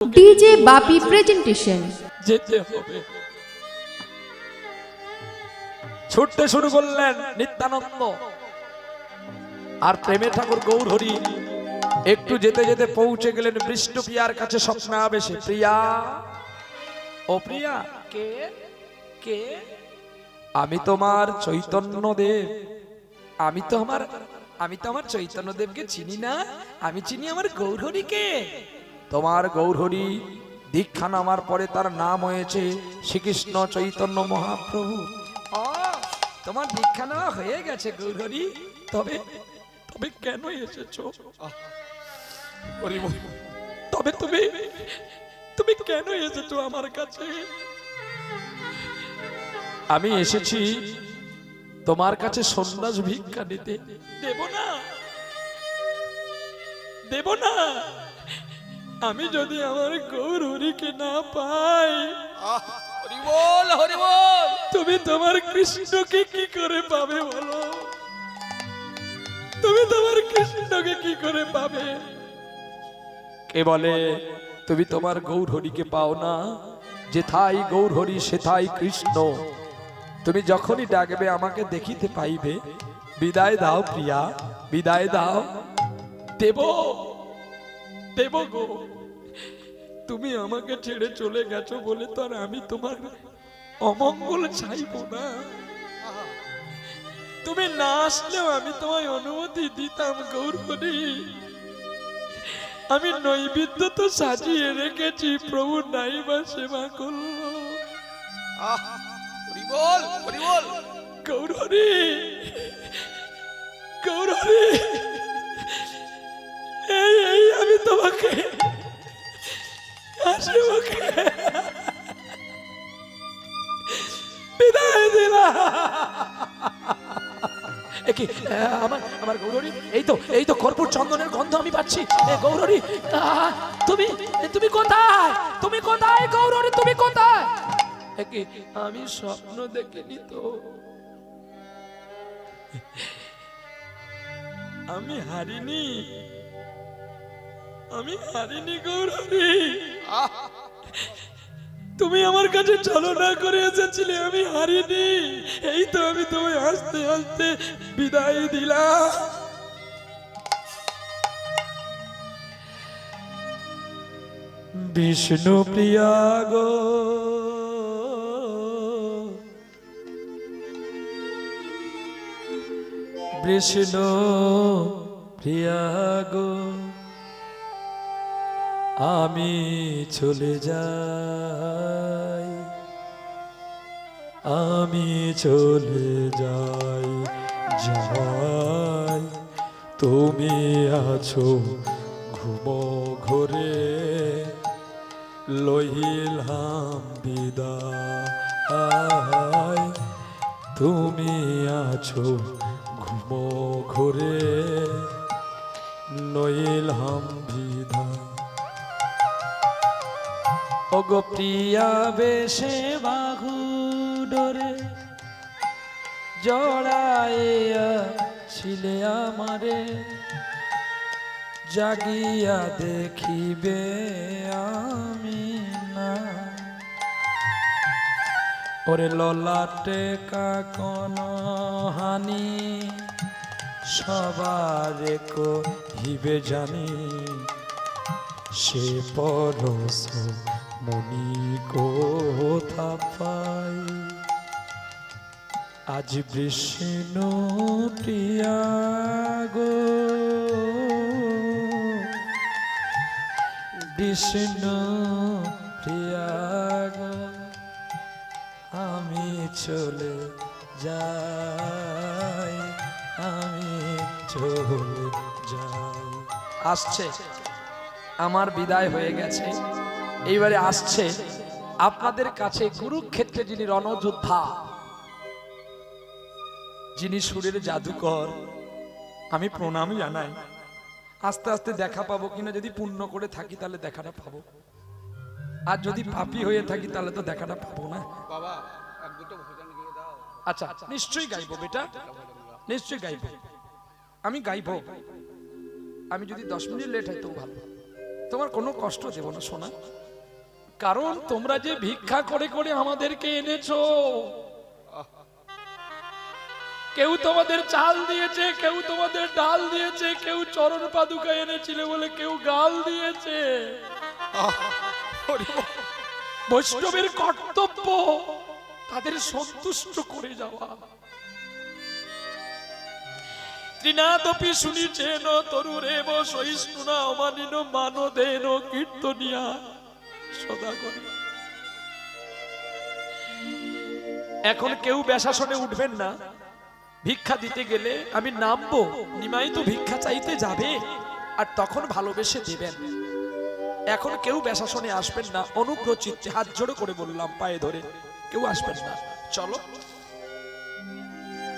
DJ বাপি presentation. যেতে হবে। ছুটতে শুরু করলেন নিত্যানন্দ। আর প্রেমে ঠাকুর গৌরহরি একটু যেতে যেতে পৌঁছে গেলেন বিষ্ণু প্রিয়ার কাছে স্বপ্নে আবেশে প্রিয়া ও প্রিয়া কে? কে? আমি তোমার চৈতন্য দেব আমি তো আমার আমি তো আমার চৈতন্য দেবকে চিনি না আমি চিনি আমার গৌরহরিকে। তোমার গৌরহরি দীক্ষা নামার পরে তার নাম হয়েছে শ্রীকৃষ্ণ চৈতন্য মহাপ্রভু। তোমার দীক্ষা নেওয়া হয়ে গেছে গৌরহরি। তবে তবে কেন এসেছ? তবে তুমি তুমি কেন এসেছ আমার কাছে? আমি এসেছি তোমার কাছে সন্ন্যাস ভিক্ষা নিতে। দেব না। দেব না। আমি যদি আমার গৌরীকে না পাই হরিবল হরিবল। তুমি তোমার কৃষ্ণকে কি করে পাবে বলো? তুমি তোমার কৃষ্ণকে কি করে পাবে? কে বলে তুমি তোমার গৌরহরিকে পাও না? যেথাই গৌরহরি সেথাই কৃষ্ণ। তুমি যখনই ডাকবে আমাকে দেখিতে পাইবে। বিদায় দাও প্রিয়া বিদায় দাও। দেব দেব গো। তুমি আমাকে ছেড়ে চলে গেছো বলে তো আর আমি তোমার অমঙ্গল চাইব না। তুমি না আসলেও আমি তোমায় অনুমতি দিতাম গৌরবরী আমি নৈবেদ্য তো সাজিয়ে রেখেছি প্রভু নাই বা সেবা করল। গৌরহরি এই এই আমি তোমাকে হাসি মুখে বিদায় দিলাম এ কি আমার আমার গৌরী এই তো এই তো কর্পূর চন্দনের গন্ধ আমি পাচ্ছি। গৌরী তুমি তুমি কোথায়? তুমি কোথায় গৌরী তুমি কোথায়? কি আমি স্বপ্ন দেখিনি তো। আমি হারিনি। আমি হারিনি গৌরী তুমি আমার কাছে ছলনা করে এসেছিলে, আমি হারিনি। এই তো আমি তোমায় হাসতে হাসতে বিদায় দিলাম। বিষ্ণু প্রিয়া গো, বিষ্ণু প্রিয়া গো। আমি চলে যাই, আমি চলে যাই যাই তুমি আছো ঘুমো ঘরে লইলাম বিদায়। তুমি আছো ঘুমো ঘরে লইলাম ওগো প্রিয়া বেশে বাহু ডরে জড়াইয়া ছিলে আমারে, জাগিয়া দেখিবে আমি না। ওরে ললাটে কাকন হানি, সবারে কহিবে জানি সে পরশ মনি কোথা পাই আজ বিষ্ণু প্রিয়া গো। বিষ্ণু প্রিয়া আমি চলে যাই, আমি চলে যাই। আসছে। আমার বিদায় হয়ে গেছে। এইবারে আসছে আপনাদের কাছে কুরুক্ষেত্রে যিনি রণযোদ্ধা যিনি সুরের জাদুকর আমি প্রণাম জানাই। আস্তে আস্তে দেখা পাবো কিনা যদি পুণ্য করে থাকি তাহলে দেখাটা পাবো। আর যদি পাপি হয়ে থাকি তাহলে তো দেখাটা পাবো না। আচ্ছা নিশ্চয়ই গাইবো বেটা নিশ্চয়ই গাইবো। আমি গাইবো। আমি যদি দশ মিনিট লেট হয় তো ভালো। তোমার কোনো কষ্ট দেব না শোনা কারণ তোমরা যে ভিক্ষা করে করে আমাদেরকে এনেছো। কেউ তোমাদের চাল দিয়েছে, কেউ তোমাদের ডাল দিয়েছে, কেউ চরণ পাদুকা এনেছিল বলে কেউ গাল দিয়েছে। বৈষ্ণবের কর্তব্য তাদের সন্তুষ্ট করে যাওয়া। ত্রিনাদপি শুনিছেন তরুরেব সহিষ্ণুনা অমানিন মানদেন কীর্তনিয়া। এখন কেউ বেশাসনে উঠবেন না। ভিক্ষা দিতে গেলে আমি নামবো নিমাই তো ভিক্ষা চাইতে যাবে, আর তখন ভালোবেসে দেবেন। এখন কেউ বেশাসনে আসবেন না অনুগ্রহ চিত্তে হাত জোড়ো করে বললাম, পায়ে ধরে। কেউ আসবেন না। চলো।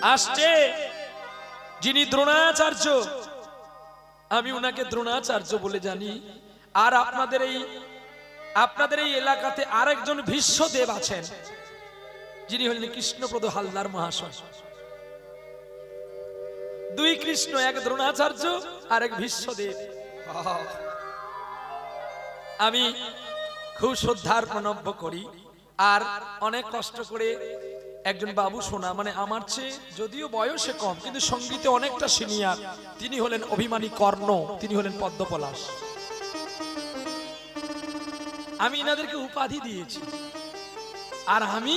আসছে যিনি দ্রোণাচার্য। আমি ওনাকে দ্রোণাচার্য বলে জানি। আর আপনাদের এই আপনাদের এই এলাকাতে আরেকজন ভীষ্মদেব আছেন, যিনি হলেন কৃষ্ণপ্রদ হালদার মহাশয়। দুই কৃষ্ণ, এক দ্রোণাচার্য আর এক ভীষ্মদেব আমি খুব শ্রদ্ধার প্রণব্য করি, আর অনেক কষ্ট করে একজন বাবু শোনা মানে আমার চেয়ে যদিও বয়সে কম, কিন্তু সঙ্গীতে অনেকটা সিনিয়র, তিনি হলেন অভিমানী কর্ণ, তিনি হলেন পদ্মপলাশ। আমি এনাদেরকে উপাধি দিয়েছি। আর আমি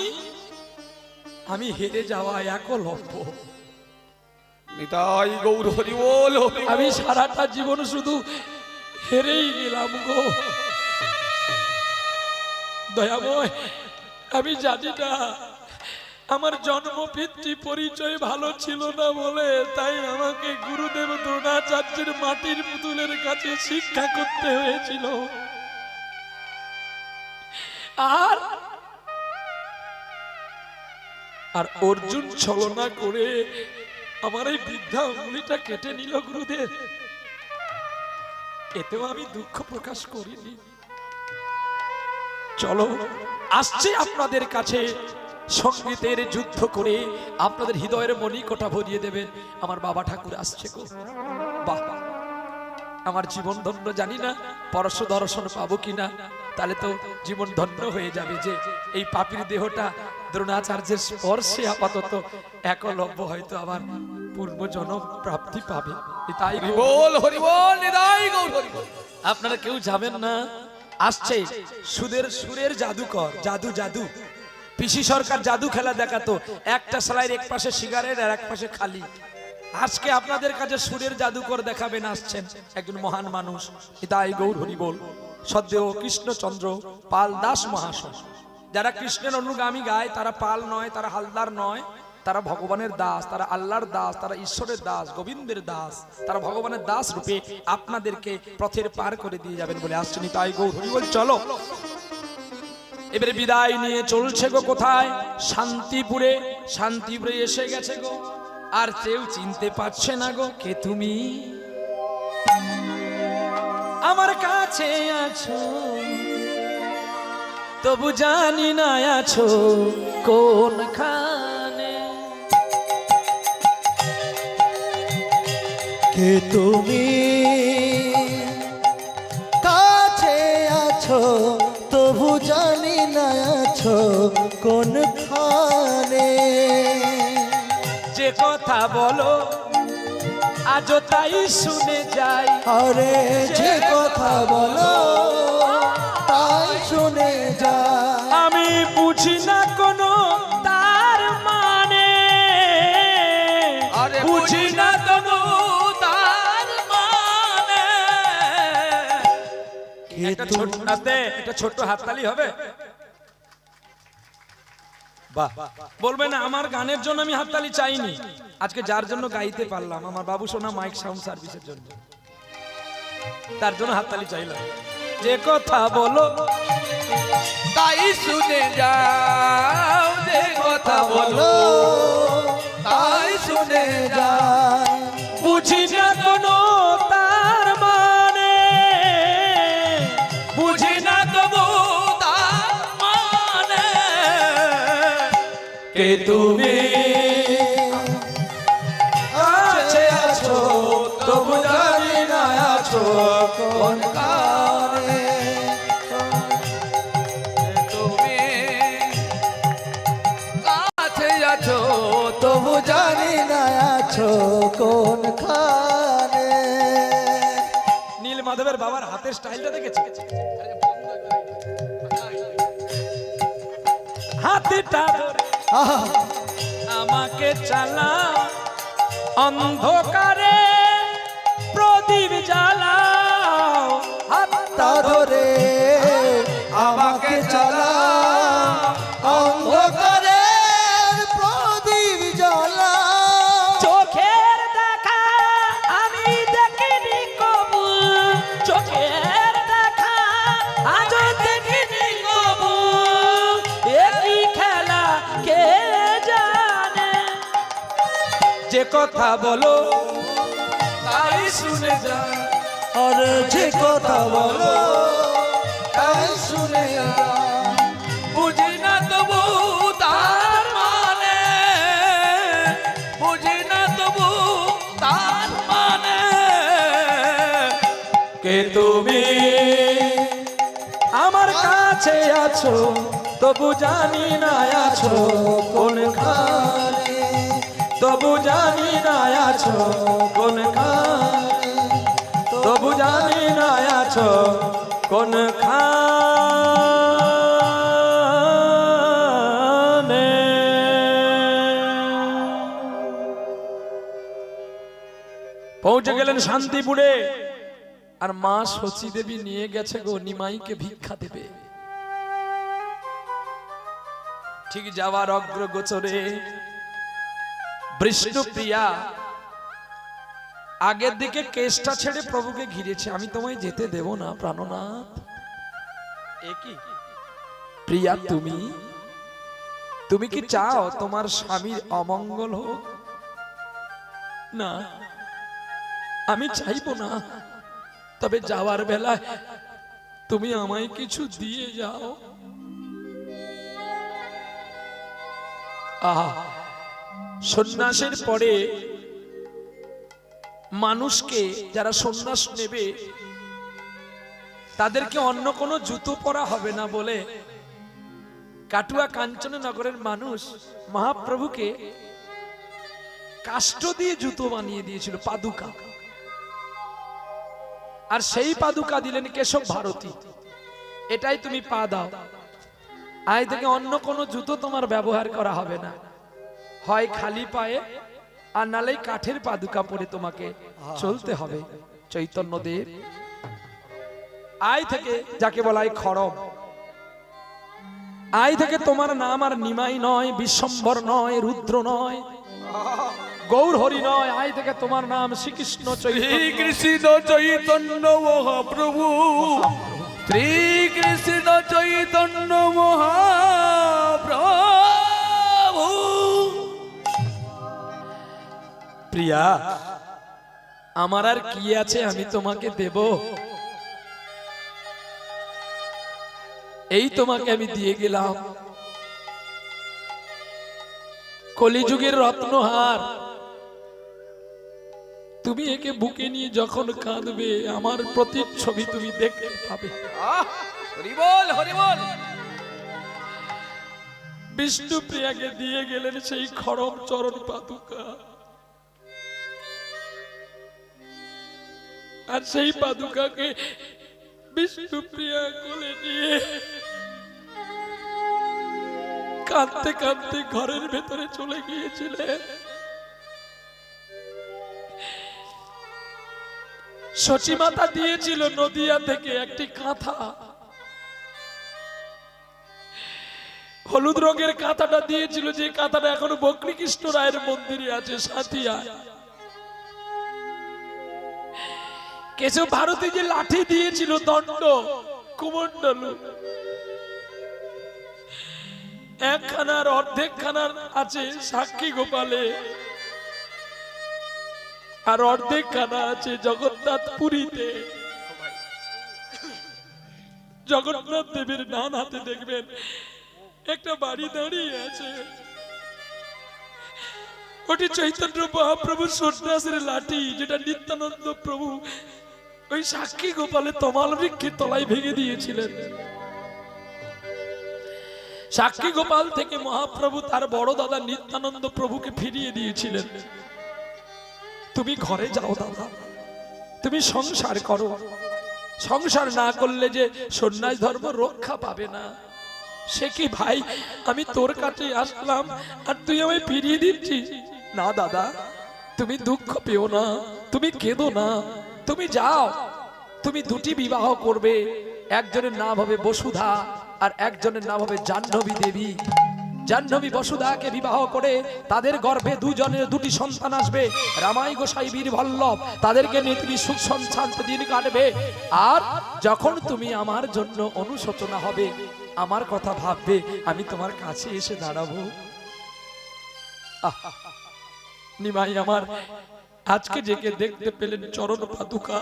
আমি হেরে যাওয়া একলব্য। নিতাই গৌর হরি বল আমি সারাটা জীবন শুধু হেরেই গেলাম গো। দয়াময় আমি জানি না আমার জন্ম পিতৃ পরিচয় ভালো ছিল না বলে তাই আমাকে গুরুদেব দ্রোণাচার্যের মাটির পুতুলের কাছে শিক্ষা করতে হয়েছিল। আর আর অর্জুন ছলনা করে আমার এই বৃদ্ধা অঙ্গুলিটা কেটে নিল গুরুদেব। এতেও আমি দুঃখ প্রকাশ করিনি। চলো, আসছে আপনাদের কাছে। সঙ্গীতের যুদ্ধ করে আপনাদের হৃদয়ের মণিকোটা ভরিয়ে দেবেন। আমার বাবা ঠাকুর আসছে গো। বাহ। আমার জীবন ধন্য জানি না, পরশ দর্শন পাবো কিনা। তাহলে তো জীবন ধন্য হয়ে যাবে যে এই পাপির দেহটা দ্রোণাচার্যের স্পর্শে আপাতত একলব্য হয়তো আবার পূর্বজন্ম প্রাপ্তি পাবে। তাই বল। আপনারা কেউ যাবেন না? আসছে সুদের সুরের জাদুকর জাদু জাদু। পিসি সরকার জাদু খেলা দেখাতো একটা সেলাইয়ের এক পাশে সিগারেট আর এক পাশে খালি। আজকে আপনাদের কাছে সুরের জাদুকর দেখাবেন আসছেন একজন মহান মানুষ। তাই গৌর হরি বল। সদ্দেহ কৃষ্ণচন্দ্র পাল দাস মহাশয়। যারা কৃষ্ণের অনুগামী গায়, তারা পাল নয়, তারা হালদার নয়, তারা ভগবানের দাস, তারা আল্লাহর দাস, তারা ঈশ্বরের দাস, গোবিন্দের দাস, তারা ভগবানের দাস রূপে আপনাদেরকে পথের পার করে দিয়ে যাবেন বলে আসছেন তাই গৌর বল চলো। এবারে বিদায় নিয়ে চলছে গো কোথায়? শান্তিপুরে। শান্তিপুরে এসে গেছে গো। আর কেউ চিনতে পারছে না গো কে তুমি। আমার কাছে আছো। তবু জানি না আছো কোনখানে। কে তুমি? কাছে আছো তবু জানি না আছো কোনখানে। যে কথা বলো আজও তাই শুনে যাই। আরে যে কথা বলো তাই শুনে যা আমি বুঝি না কোনো তার মানে। আরে বুঝি না কোনো তার মানে। একটা ছোট একটা ছোট্ট হাততালি হবে। বাহ। বলবেন আমার গানের জন্য আমি হাততালি চাইনি। আজকে যার জন্য গাইতে পারলাম, আমার বাবু সোনা মাইক সাউন্ড সার্ভিসের জন্য। তার জন্য হাততালি চাইলাম। যে কথা বলো, তাই শুনে যাও। যে কথা বলো, তাই শুনে যা মাধবের বাবার হাতের স্টাইলটা দেখেছি? হাতিটা আমাকে চালা অন্ধকারে প্রদীপ জ্বালাও। হাতটা ধরে আমাকে চালা। কথা বলো। তাই শুনে যা। আরে যে কথা বলো তাই শুনে যা। বুঝি না তবু তার মানে। বুঝি না তবু তার মানে। কে তুমি? আমার কাছে আছো তবু জানি না আছো কোন না আছো কোন তবু জানি না আছো কোন পৌঁছে গেলেন শান্তিপুরে। আর মা শচী দেবী নিয়ে গেছে গো নিমাইকে ভিক্ষা দেবে। ঠিক যাওয়ার অগ্রগোচরে বিষ্ণুপ্রিয়া আগের দিকে কেসটা ছেড়ে প্রভুকে ঘিরেছে আমি তোমায় যেতে দেব না প্রাণনাথ। প্রিয়া তুমি? তুমি? কি চাও তোমার স্বামীর অমঙ্গল হোক? না আমি চাইব না। তবে যাওয়ার বেলায় তুমি আমায় কিছু দিয়ে যাও। আহা সন্ন্যাসের পরে মানুষকে যারা সন্ন্যাস নেবে, তাদেরকে অন্য কোনো জুতো পরা হবে না বলে কাটুয়া কাঞ্চননগরের মানুষ মহাপ্রভুকে কাষ্ঠ দিয়ে জুতো বানিয়ে দিয়েছিল, পাদুকা। আর সেই পাদুকা দিলেন কেশব ভারতী। এটাই তুমি পা দাও। আজ থেকে অন্য কোনো জুতো তোমার ব্যবহার করা হবে না। হয় খালি পায়ে, আর নালেই কাঠের পাদুকা পরে তোমাকে চলতে হবে। চৈতন্য দেব। আয় থেকে যাকে বলা হয় খড়ম। আয় থেকে তোমার নাম আর নিমাই নয় বিশ্বম্বর নয় রুদ্র নয় গৌর হরি নয়। আয় থেকে তোমার নাম শ্রীকৃষ্ণ চৈতন্য। শ্রীকৃষ্ণ চৈতন্য মহাপ্রভু। শ্রীকৃষ্ণ চৈতন্য মহাপ্রভু। প্রিয়া আমার আর কি আছে আমি তোমাকে দেব? এই তোমাকে আমি দিয়ে গেলাম। কলিযুগের রত্নহার। তুমি একে বুকে নিয়ে যখন কাঁদবে আমার প্রতিচ্ছবি তুমি দেখতে পাবে। হরিবল হরিবল বিষ্ণু প্রিয়াকে দিয়ে গেলেন সেই খরম চরণ পাদুকা। আর সেই পাদুকাকে বিষ্ণু প্রিয়া কোলে নিয়ে কাঁদতে কাঁদতে ঘরের ভেতরে চলে গিয়েছিলেন। সচিমাতা দিয়েছিল নদিয়া থেকে একটি কাঁথা। হলুদ রঙের কাঁথাটা দিয়েছিল, যে কাঁথাটা এখনও বকরি কৃষ্ণ রায়ের মন্দিরে আছে, সাথিয়া। কেশব ভারতী যে লাঠি দিয়েছিল দণ্ড কুমন্ডলু একখানার অর্ধেক খানার আছে সাক্ষী গোপালে। আর অর্ধেক খানা আছে জগন্নাথ পুরীতে জগন্নাথ দেবের ডান হাতে দেখবেন, একটা বাড়ি দাঁড়িয়ে আছে। ওটি চৈতন্য মহাপ্রভু সন্ন্যাসের লাঠি, যেটা নিত্যানন্দ প্রভু ওই সাক্ষী গোপালে তমাল বৃক্ষের তলায় ভেঙে দিয়েছিলেন। সাক্ষী গোপাল থেকে মহাপ্রভু তার বড় দাদা নিত্যানন্দ প্রভুকে ফিরিয়ে দিয়েছিলেন। তুমি ঘরে যাও দাদা, তুমি সংসার করো। সংসার না করলে যে সন্ন্যাস ধর্ম রক্ষা পাবে না। সে কি ভাই, আমি তোর কাছে আসলাম আর তুই আমায় ফিরিয়ে দিচ্ছিস? না দাদা, তুমি দুঃখ পেও না, তুমি কেঁদো না। তুমি যাও। তুমি দুটি বিবাহ করবে। একজনের নাম হবে বসুধা আর একজনের নাম হবে জাহ্নবী দেবী। জাহ্নবী বসুধাকে বিবাহ করে তাদের গর্ভে দুজনের দুটি সন্তান আসবে। রামাই গোসাই বীর ভল্লভ তাদেরকে নিয়ে তুমি সুখ শান্তি দিন কাটবে। আর যখন তুমি আমার জন্য অনুশোচনা হবে, আমার কথা ভাববে, আমি তোমার কাছে এসে দাঁড়াবো! নিমাই আমার আজকে জেগে দেখতে পেলেন চরণ পাদুকা।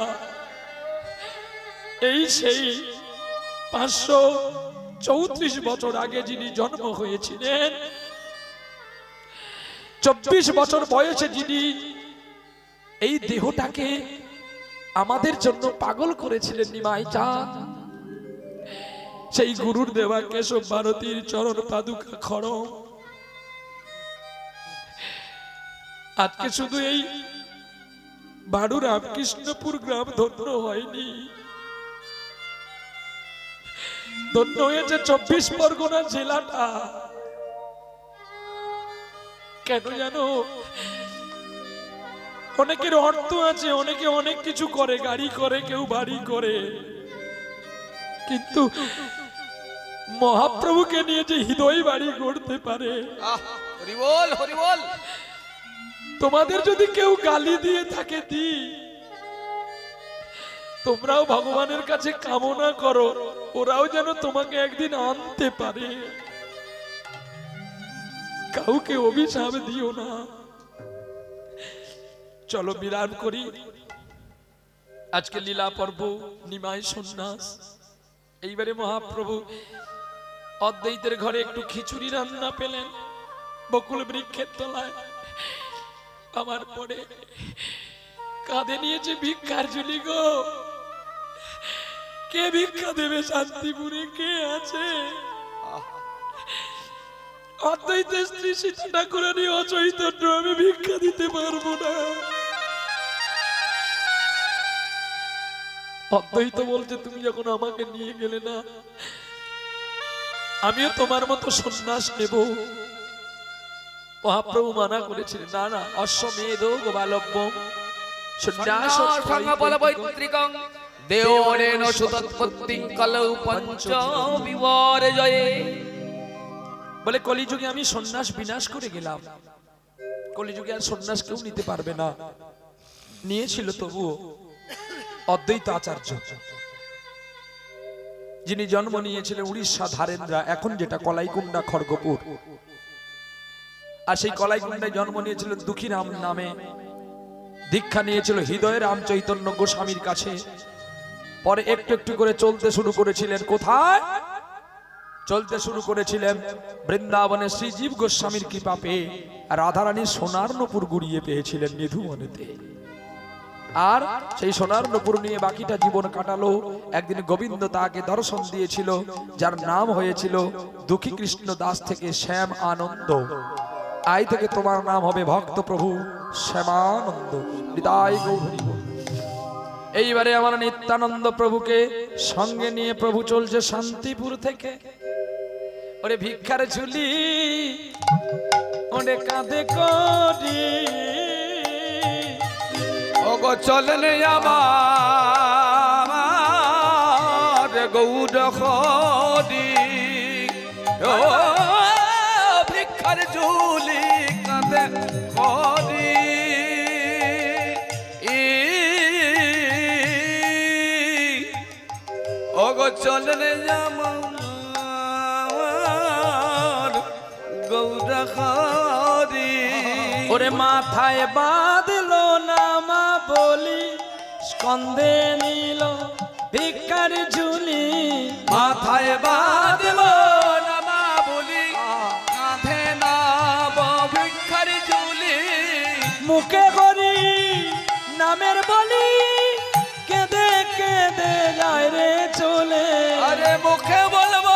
এই সেই পাঁচশো চৌত্রিশ বছর আগে যিনি জন্ম হয়েছিলেন, চব্বিশ বছর বয়সে যিনি এই দেহটাকে আমাদের জন্য পাগল করেছিলেন নিমাই চাঁদ সেই গুরুর দেওয়া কেশব ভারতীর চরণ পাদুকা খড়ম। আজকে শুধু এই বাড়ু রামকৃষ্ণপুর গ্রাম ধন্য হয়নি। ধন্য হয়েছে চব্বিশ পরগনা জেলাটা। কেন জানো? অনেকের অর্থ আছে, অনেকে অনেক কিছু করে, গাড়ি করে, কেউ বাড়ি করে। কিন্তু মহাপ্রভুকে নিয়ে যে হৃদয় বাড়ি করতে পারে। আহ, হরি বল হরি বল। তোমাদের যদি কেউ গালি দিয়ে থাকে, দি। তোমরাও ভগবানের কাছে কামনা করো, ওরাও যেন তোমাকে একদিন আনতে পারে। কাউকে অভিশাপ দিও না। চলো বিরাম করি। আজকে লীলা পর্ব, নিমাই সন্ন্যাস। এইবারে মহাপ্রভু অদ্বৈতের ঘরে একটু খিচুড়ি রান্না পেলেন, বকুল বৃক্ষের তলায়। আমার পরে কাঁধে নিয়েছে ভিক্ষার ঝুলি গো। কে ভিক্ষা দেবে শান্তিপুরে? কে আছে? স্ত্রী সীতা ঠাকুরানি অচৈতন্য, আমি ভিক্ষা দিতে পারব না। অদ্বৈত বলছে, তুমি যখন আমাকে নিয়ে গেলে না, আমিও তোমার মতো সন্ন্যাস নেব। মহাপ্রভু মানা করেছিলেন না না অশ্বমেধ গোপালব্যম সন্ন্যাস সঙ্গবল সুতৎপত্তিং কলৌ পঞ্চ বিবর্জয়ে বলে কলিযুগে আমি সন্ন্যাস বিনাশ করে গেলাম। কলিযুগে আর সন্ন্যাস কেউ নিতে পারবে না। নিয়েছিল তবুও অদ্বৈত আচার্য। যিনি জন্ম নিয়েছিলেন উড়িষ্যা ধারেন্দ্রা এখন যেটা কলাইকুণ্ডা খড়গপুর। আর সেই কলাইকুণ্ডায় জন্ম নিয়েছিলেন দুঃখীরাম নামে। দীক্ষা নিয়েছিল হৃদয় রাম চৈতন্য গোস্বামীর কাছে। পরে একটু একটু করে চলতে শুরু করেছিলেন। কোথায়? চলতে শুরু করেছিলেন বৃন্দাবনে শ্রীজীব গোস্বামীর কৃপা পেয়ে। রাধারানী সোনার নপুর গুড়িয়ে পেয়েছিলেন নিধুবনেতে আর সেই সোনার নপুর নিয়ে বাকিটা জীবন কাটালো। একদিন গোবিন্দ তাকে দর্শন দিয়েছিল, যার নাম হয়েছিল দুঃখী কৃষ্ণ দাস থেকে শ্যাম আনন্দ। আই থেকে তোমার নাম হবে ভক্ত প্রভু শ্যামানন্দ। হৃদয় গৌরী। এইবারে আমার নিত্যানন্দ প্রভুকে সঙ্গে নিয়ে প্রভু চলছে শান্তিপুর থেকে। ওরে ভিক্ষার ঝুলি, ওরে কাঁধে করি। ওগো চলেন আমার গৌর খদি ও ওগো চলেন আমার গৌর খদি। ওরে মাথায় বাঁধলো নামা বলি স্কন্ধে নিল ভিক্ষার ঝুলি। মাথায় বাঁধব নামা বলি কাঁধে নাব ভিক্ষার ঝুলি। মুখে করি নামের বলি কেঁদে কেঁদে যায় রে চলে আরে মুখে বলব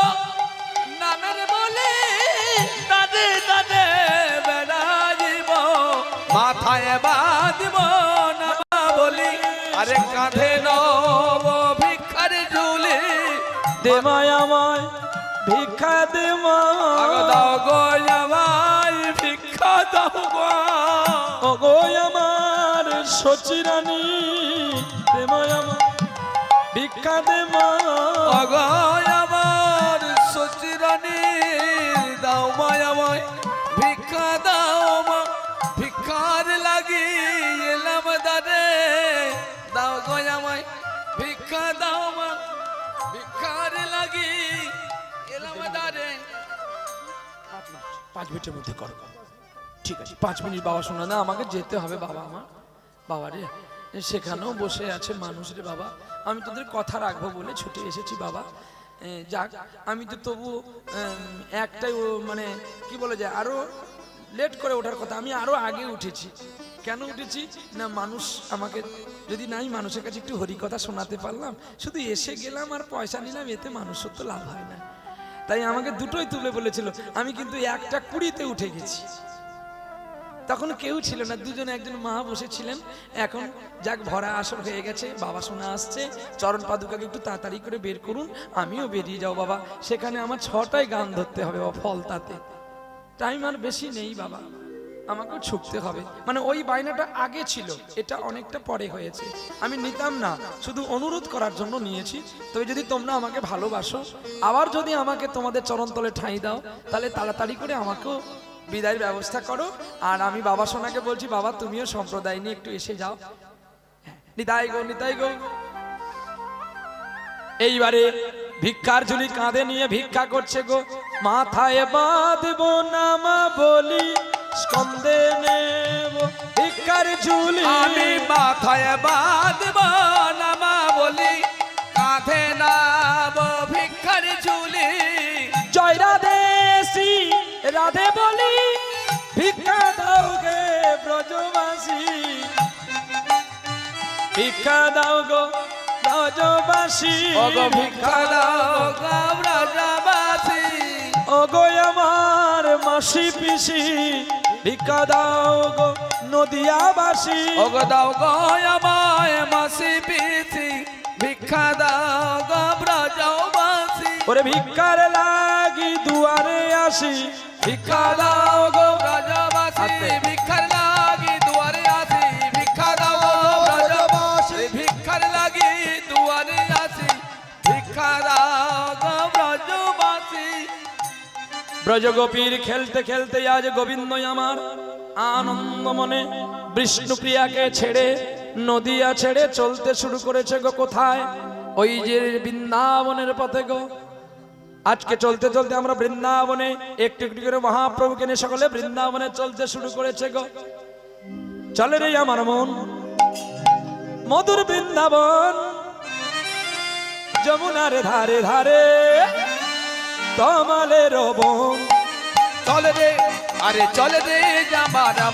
নামের বলি দাদে দাদে বেড়াইব মাথায় বাঁধব নামা বলি আরে কাঁধে নব ভিক্ষার আমায় ভিক্ষা দে মা দাও গো আমায় ভিক্ষা দাও গো। গো আমার সচিরানী প্রেমায় আমার ভিক্ষা দে মা আগো আমার সচিরানী দাও মায় আমায়। ভিক্ষা দাও মা ভিক্ষার লাগি এলাম দাদে। দাও গো আমায় ভিক্ষা দাও মা ভিক্ষার লাগি এলাম দাদে। পাঁচ মিনিটের মধ্যে কর। ঠিক আছে পাঁচ মিনিট বাবা শোনা না আমাকে যেতে হবে বাবা আমার বাবা রে। সেখানেও বসে আছে মানুষ রে বাবা। আমি তোদের কথা রাখব বলে ছুটে এসেছি বাবা। যাক, আমি তো তবু একটাই মানে কি বলে যায়, আরও লেট করে ওঠার কথা। আমি আরও আগে উঠেছি। কেন উঠেছি? না, মানুষ আমাকে, যদি নাই মানুষের কাছে একটু হরি কথা শোনাতে পারলাম, শুধু এসে গেলাম আর পয়সা নিলাম, এতে মানুষের তো লাভ হয় না। তাই আমাকে দুটোই তুলে বলেছিল, আমি কিন্তু একটা কুড়িতে উঠে গেছি। তখন কেউ ছিল না, দুজনে একজন মা বসেছিলেন। এখন যাক, ভরা আসর হয়ে গেছে, বাবা শোনা আসছে। চরণ পাদুকাকে একটু তাড়াতাড়ি করে বের করুন, আমিও বেরিয়ে যাও বাবা। সেখানে আমার ছটায় গান ধরতে হবে বাবা ফল তাতে। টাইম আর বেশি নেই, বাবা। আমাকেও ছুটতে হবে। মানে ওই বায়নাটা আগে ছিল, এটা অনেকটা পরে হয়েছে। আমি নিতাম না, শুধু অনুরোধ করার জন্য নিয়েছি। তবে যদি তোমরা আমাকে ভালোবাসো, আবার যদি আমাকে তোমাদের চরণতলে ঠাঁই দাও, তাহলে তাড়াতাড়ি করে আমাকেও বিদায়ের ব্যবস্থা করো। আর আমি বাবা সোনাকে বলছি বাবা তুমিও সম্প্রদায় নিয়ে একটু এসে যাও। নিতাই গো নিতাই গো। এইবারে ভিক্ষার ঝুলি কাঁধে নিয়ে ভিক্ষা করছে গো। মাথায় বাঁধব নামা বলি স্কন্দে নেব ভিক্ষার ঝুলি। আমি মাথায় বাঁধব নামা বলি কাঁধে নাব ভিক্ষার ঝুলি। জয় রাধে শ্রী রাধে বলি ভিক্ষা দাও গে ব্রজবাসী। ভিক্ষা দাও গো ব্রজবাসী। ওগো ভিক্ষা দাও গাবরাবাসী ও গো আমার মাসি পিসি ভিক্ষা দাও গো নদিয়াবাসী। ওগো দাও গো আমায় মাসি পিসি ভিক্ষা দাও গাবরাবাসী ওরে ভিক্ষার লাগি দুয়ারে আসি ভিক্ষা দাও গো ব্রজবাসী ভিক্ষার লাগি দুয়ারে আসি ভিক্ষা দাও গো ব্রজবাসী ভিক্ষার লাগি দুয়ারে আসি ভিক্ষা দাও গো ব্রজবাসী। ব্রজগোপীর খেলতে খেলতে আজ গোবিন্দ আমার আনন্দ মনে বিষ্ণুপ্রিয়াকে ছেড়ে নদিয়া ছেড়ে চলতে শুরু করেছে গো কোথায়? ওই যে বৃন্দাবনের পথে গো আজকে চলতে চলতে আমরা বৃন্দাবনে একটু একটু করে মহাপ্রভুকে নিয়ে সকলে বৃন্দাবনে চলতে শুরু করেছে গো। চলে রে আমার মন, মধুর বৃন্দাবন, যমুনার ধারে ধারে, তমালের বন। চলে রে, আরে চলে রে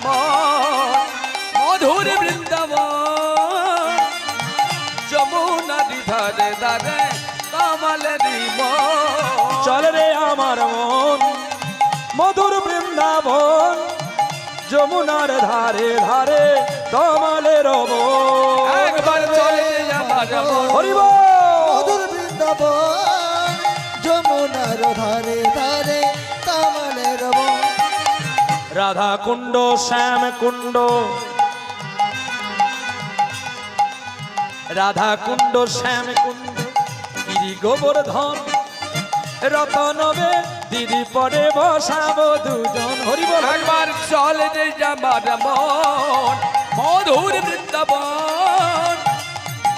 মন, মধুর বৃন্দাবন যমুনা ধারে ধারে কামাল দিব। চল রে আমার মন মধুর বৃন্দাবন যমুনার ধারে ধারে তমালের একবার চলে হরিব মধুর বৃন্দাবন যমুনার ধারে ধারে কামালের বন রাধা কুণ্ড শ্যাম কুণ্ড রাধা কুণ্ড শ্যাম কুণ্ড গিরি গোবর্ধন রতনবে দিদি পরে বসাবো দুজন। হরিব একবার চলে রে যাবার মন মধুর বৃন্দাবন।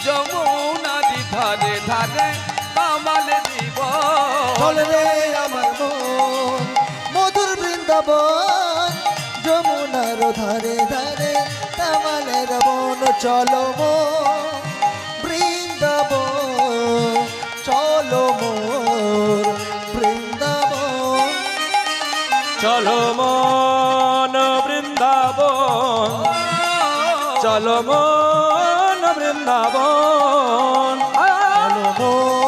যমুনা ধারে ধারে কামাল দিব চল রে আমার মন মধুর বৃন্দাবন। যমুনার ধারে ধারে কামালের বন চলো মোর চলো মন বৃন্দাবন চলো মন বৃন্দাবন। চলো মোর